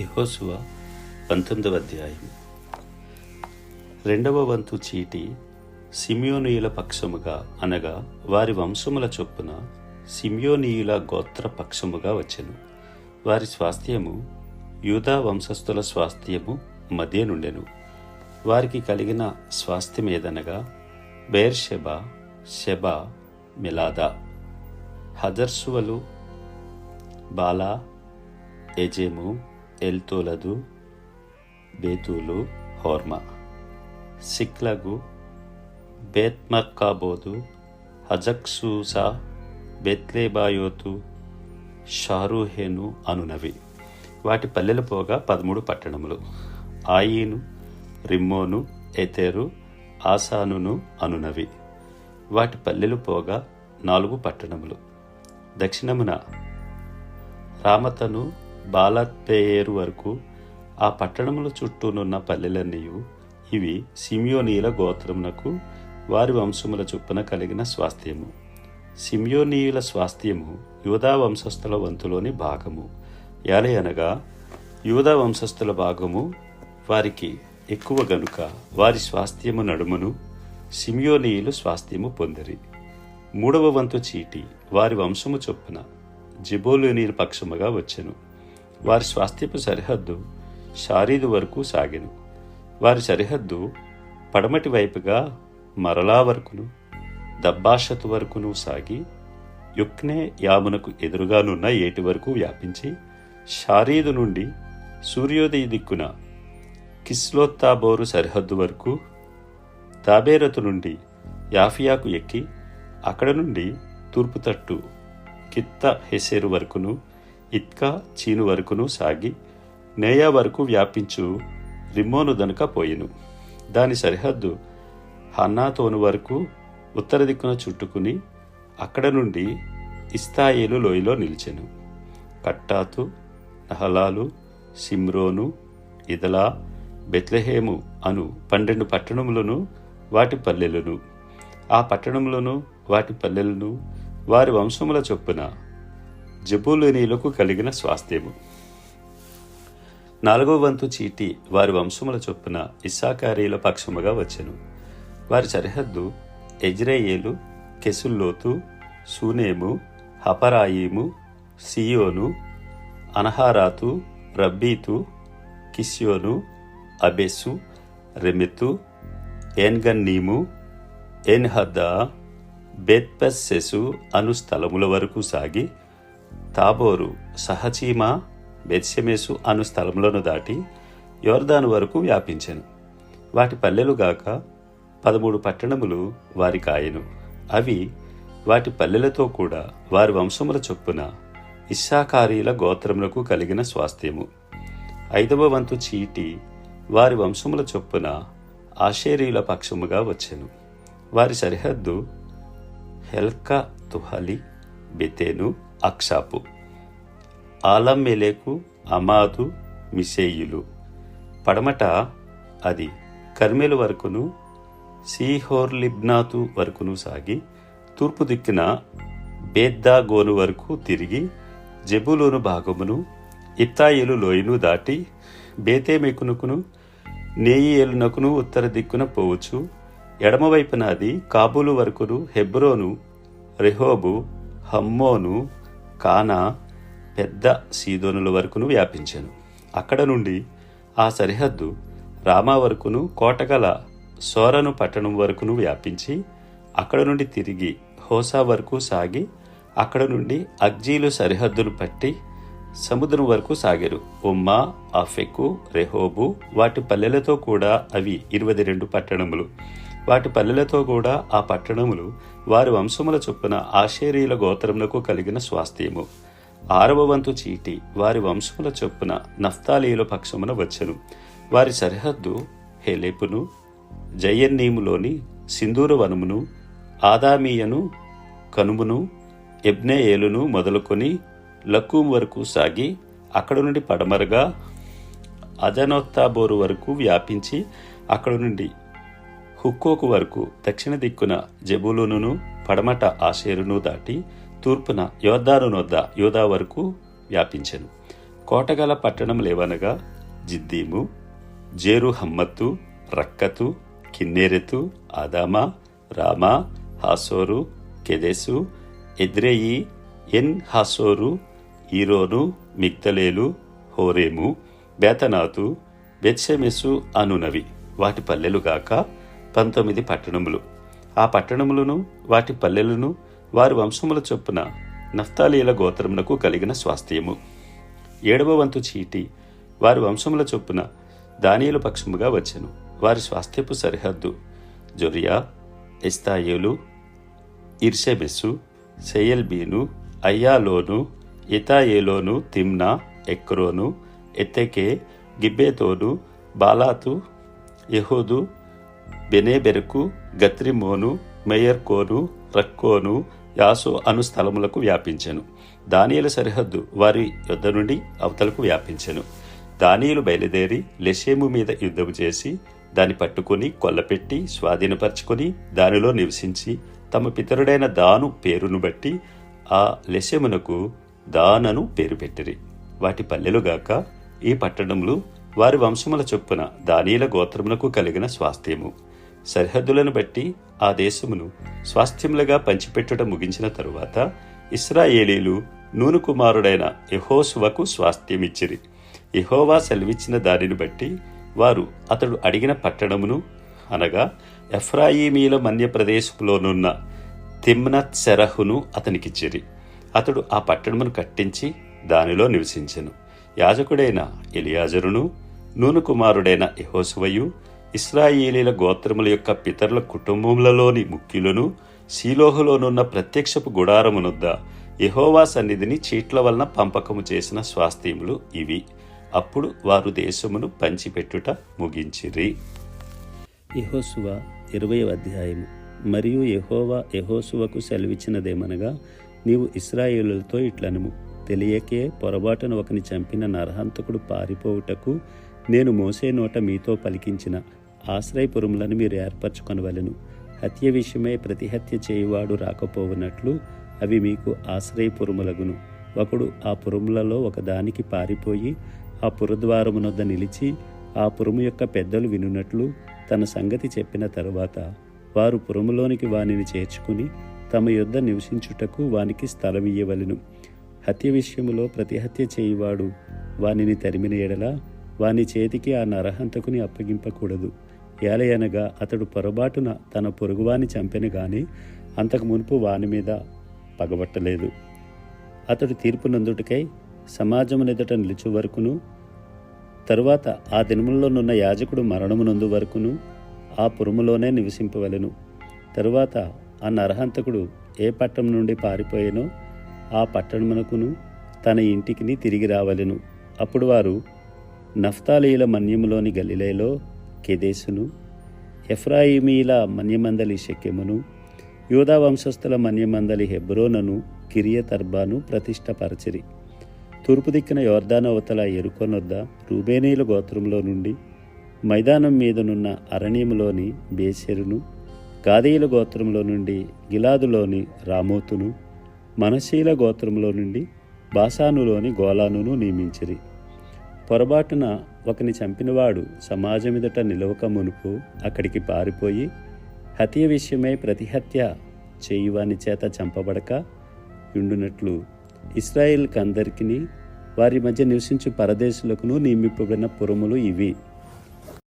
యహోసువ పంతొమ్మిదవ అధ్యాయం. రెండవ వంతు చీటి సిమియోనీయుల పక్షముగా అనగా వారి వంశముల చొప్పున సిమియోనీయుల గోత్ర పక్షముగా వచ్చెను. వారి స్వాస్థ్యము యూదా వంశస్థుల స్వాస్థ్యము మధ్య నుండెను. వారికి కలిగిన స్వాస్థ్యమేదనగా బేర్షెబా షెబా మిలాదా హజర్సువలు బాలా ఎజెము ఎల్తోలదు బేతూలు హోర్మా. సిక్లగు బేత్మర్కాబోదు హజక్సూసా బెత్లేబాయోతు షారూహేను అనునవి. వాటి పల్లెలు పోగా పదమూడు పట్టణములు. ఆయిను రిమ్మోను ఎతేరు ఆసానును అనునవి. వాటి పల్లెలు పోగా నాలుగు పట్టణములు. దక్షిణమున రామతను బాలత్పేయేరు వరకు ఆ పట్టణముల చుట్టూనున్న పల్లెలన్నీ ఇవి సిమియోనీల గోత్రమునకు వారి వంశముల చొప్పున కలిగిన స్వాస్థ్యము. సిమియోనీయుల స్వాస్థ్యము యూదా వంశస్థుల వంతులోని భాగము. యాలే అనగా యూదా వంశస్థుల భాగము వారికి ఎక్కువ గనుక వారి స్వాస్థ్యము నడుమును సిమియోనీయులు స్వాస్థ్యము పొందిరి. మూడవ వంతు చీటి వారి వంశము చొప్పున జిబోలోనీల పక్షముగా వచ్చెను. వారి స్వాస్థ్యపు సరిహద్దు షారీదు వరకు సాగెను. వారి సరిహద్దు పడమటి వైపుగా మరలా వరకును దబ్బాషతు వరకును సాగి యుక్నే యామునకు ఎదురుగానున్న ఏటి వరకు వ్యాపించి షారీదు నుండి సూర్యోదయ దిక్కున కిస్లోత్తాబోరు సరిహద్దు వరకు తాబేరతు నుండి యాఫియాకు ఎక్కి అక్కడ నుండి తూర్పు తట్టు కిత్త హెసేరు వరకును ఇత్కా చీను వరకును సాగి నేయా వరకు వ్యాపించు రిమ్మోను దనుక పోయిను. దాని సరిహద్దు హన్నాతోను వరకు ఉత్తర దిక్కున చుట్టుకుని అక్కడ నుండి ఇస్తాయేలు లోయలో నిలిచెను. కట్టాతు నహలాలు సిమ్రోను ఇదలా బెత్లెహేము అను పన్నెండు పట్టణములను వాటి పల్లెలను. ఆ పట్టణములను వాటి పల్లెలను వారి వంశముల చొప్పున జబూలునీలకు కలిగిన స్వాస్థ్యము. నాలుగవ వంతు చీటి వారి వంశముల చొప్పున ఇస్సాకారీల పక్షముగా వచ్చెను. వారి సరిహద్దు ఎజ్రేయేలు కెసుల్లోతు సూనేము హపరాయిము సియోను అనహారాతు రబ్బీతు కిస్యోను అబెస్సు రెమెతు ఏన్గన్నీము ఎన్హద్దా బెత్పెస్సెసు అను స్థలముల వరకు సాగి తాబోరు సహచీమా బెత్సెమేసు అను స్థలములను దాటి యోర్దాను వరకు వ్యాపించెను. వాటి పల్లెలుగాక పదమూడు పట్టణములు వారి కాయను అవి వాటి పల్లెలతో కూడా వారి వంశముల చొప్పున ఇస్సాకారీల గోత్రములకు కలిగిన స్వాస్థ్యము. ఐదవ వంతు చీటి వారి వంశముల చొప్పున ఆషేరీల పక్షముగా వచ్చెను. వారి సరిహద్దు హెల్కా తుహలి బెతేను అక్షాపు ఆలమ్మెలేకు అమాదు మిసేయులు పడమట అది కర్మెలు వరకును సీహోర్లిబ్నాతు వరకును సాగి తూర్పు దిక్కున బేద్దాగోను వరకు తిరిగి జబులోను భాగమును ఇత్తాయిలు లోయను దాటి బేతేమెకునుకును నేయియేలునకును ఉత్తర దిక్కున పోవచ్చు. ఎడమవైపున అది కాబూలు వరకును హెబ్రోను రెహోబు హమ్మోను కానా పెద్ద సీదోనుల వరకును వ్యాపించాను. అక్కడ నుండి ఆ సరిహద్దు రామా వరకును కోటగల సోరను పట్టణం వరకును వ్యాపించి అక్కడ నుండి తిరిగి హోసా వరకు సాగి అక్కడ నుండి అగ్జీలు సరిహద్దును పట్టి సముద్రం వరకు సాగారు. ఉమ్మా ఆఫెకు రెహోబు వాటి పల్లెలతో కూడా అవి ఇరవై రెండు పట్టణములు. వాటి పల్లెలతో కూడా ఆ పట్టణములు వారి వంశముల చొప్పున ఆషేరీల గోత్రములకు కలిగిన స్వాస్థ్యము. ఆరవ వంతు చీటి వారి వంశముల చొప్పున నఫ్తాలీల పక్షమున వచ్చెను. వారి సరిహద్దు హెలెపును జయన్నీములోని సింధూర వనమును ఆదామీయను కనుమును ఎబ్నేయేలును మొదలుకొని లక్కూం వరకు సాగి అక్కడ నుండి పడమరగా అజనోత్తాబోరు వరకు వ్యాపించి అక్కడ నుండి హుక్కోకు వరకు దక్షిణ దిక్కున జబులును పడమట ఆషేరును దాటి తూర్పున యోద్ధాను వద్ద యోధా వరకు వ్యాపించెను. కోటగల పట్టణములేవనగా జిద్దీము జేరు హమ్మత్తు రక్కతు కిన్నెరెతు ఆదామా రామా హాసోరు కెదెసు ఎద్రేయి ఎన్ హాసోరు ఈరోను మిగ్దలేలు హోరేము బేతనాతు బెత్సెమెసు అనునవి. వాటి పల్లెలుగాక పంతొమ్మిది పట్టణములు. ఆ పట్టణములను వాటి పల్లెలను వారి వంశముల చొప్పున నఫ్తాలీల గోత్రమునకు కలిగిన స్వాస్థ్యము. ఏడవ వంతు చీటి వారి వంశముల చొప్పున దానియుల పక్షముగా వచ్చెను. వారి స్వాస్థ్యపు సరిహద్దు జొరియా ఇస్తాయేలు ఇర్షెబెస్సు సెయల్బీను అయ్యాలోను ఇతాయేలోను తిమ్నా ఎక్రోను ఎత్తెకే గిబ్బేతోను బాలాతు యహూదు బెనేబెరకు గత్రిమోను మేయర్కోను రక్కోను యాసో అను స్థలములకు వ్యాపించెను. దానియల సరిహద్దు వారి యుద్ధ నుండి అవతలకు వ్యాపించెను. దానియులు బయలుదేరి లెషేము మీద యుద్ధము చేసి దాన్ని పట్టుకొని కొల్లపెట్టి స్వాధీనపరచుకొని దానిలో నివసించి తమ పితరుడైన దాను పేరును బట్టి ఆ లెషమునకు దానను పేరు పెట్టిరి. వాటి పల్లెలుగాక ఈ పట్టణములు వారి వంశముల చొప్పున దానీల గోత్రమునకు కలిగిన స్వాస్థ్యము. సరిహద్దులను బట్టి ఆ దేశమును స్వాస్థ్యములుగా పంచిపెట్టుట ముగించిన తరువాత ఇస్రాయేలీలు నూను కుమారుడైన యహోసువకు స్వాస్థ్యమిచ్చిరి. యహోవా సెలవిచ్చిన దానిని బట్టి వారు అతడు అడిగిన పట్టణమును అనగా ఎఫ్రాయిమీల మన్యప్రదేశంలోనున్న తిమ్నత్ సెరహును అతనికిచ్చిరి. అతడు ఆ పట్టణమును కట్టించి దానిలో నివసించెను. యాజకుడైన ఎలియాజరును నూను కుమారుడైన యహోసువయు ఇస్రాయేలీల గోత్రముల యొక్క పితరుల కుటుంబములలోని ముఖ్యులను శీలోహులోనున్న ప్రత్యక్షపు గుడారమునొద్ద యహోవా సన్నిధిని చీట్ల వలన పంపకము చేసిన స్వాస్థ్యములు ఇవి. అప్పుడు వారు దేశమును పంచిపెట్టుట ముగించిరి. యహోసువ ఇరవై అధ్యాయము. మరియు యహోవా యహోసువకు సెలవిచ్చినదేమనగా నీవు ఇస్రాయేలులతో ఇట్లనుము తెలియకే పొరపాటున ఒకని చంపిన నరహంతకుడు పారిపోవుటకు నేను మోసే నోట మీతో పలికించిన. ఆశ్రయపురములను మీరు ఏర్పరచుకొనవలెను. హత్య విషయమై ప్రతిహత్య చేయువాడు రాకపోవునట్లు అవి మీకు ఆశ్రయపురములగును. ఒకడు ఆ పురములలో ఒకదానికి పారిపోయి ఆ పురద్వారమునొద్ద నిలిచి ఆ పురము యొక్క పెద్దలు వినున్నట్లు తన సంగతి చెప్పిన తరువాత వారు పురములోనికి వానిని చేర్చుకుని తమ యొద్ద నివసించుటకు వానికి స్థలం ఇయ్యవలెను. హత్య విషయములో ప్రతిహత్య చేయువాడు వానిని తరిమిన ఎడల వాని చేతికి ఆ నరహంతకుని అప్పగింపకూడదు. ఏలయనగా అతడు పొరబాటున తన పొరుగువాని చంపెను గాని అంతకు మునుపు వాని మీద పగబట్టలేదు. అతడు తీర్పు నందుటికై సమాజమునెదుట నిలుచు వరకును తరువాత ఆ దినములోనున్న యాజకుడు మరణమునందు వరకును ఆ పురములోనే నివసింపవలెను. తరువాత ఆ నరహంతకుడు ఏ పట్టణం నుండి పారిపోయేనో ఆ పట్టణమునకును తన ఇంటికిని తిరిగి రావలెను. అప్పుడు వారు నఫ్తాలీల మన్యములోని గలిలేలో కెదేసును ఎఫ్రాయిమీల మన్యమందలి శక్యమును యూదా వంశస్థుల మన్యమందలి హెబ్రోనను కిరియతర్బాను ప్రతిష్టపరచిరి. తూర్పు దిక్కున యోర్ధానవతల అవతల ఎరుకొనొద్ద రూబేనీల గోత్రంలో నుండి మైదానం మీదనున్న అరణ్యములోని బేసెరును గాదీయుల గోత్రంలో నుండి గిలాదులోని రామోతును మనశీల గోత్రంలో నుండి బాసానులోని గోలానును నియమించిరి. పొరబాటున ఒకని చంపినవాడు సమాజమిదట నిలవక మునుపు అక్కడికి పారిపోయి హత్య విషయమై ప్రతిహత్య చేయువాని చేత చంపబడక ఉండునట్లు ఇస్రాయేల్కందరికీ వారి మధ్య నివసించు పరదేశులకును నియమింపబడిన పురములు ఇవి.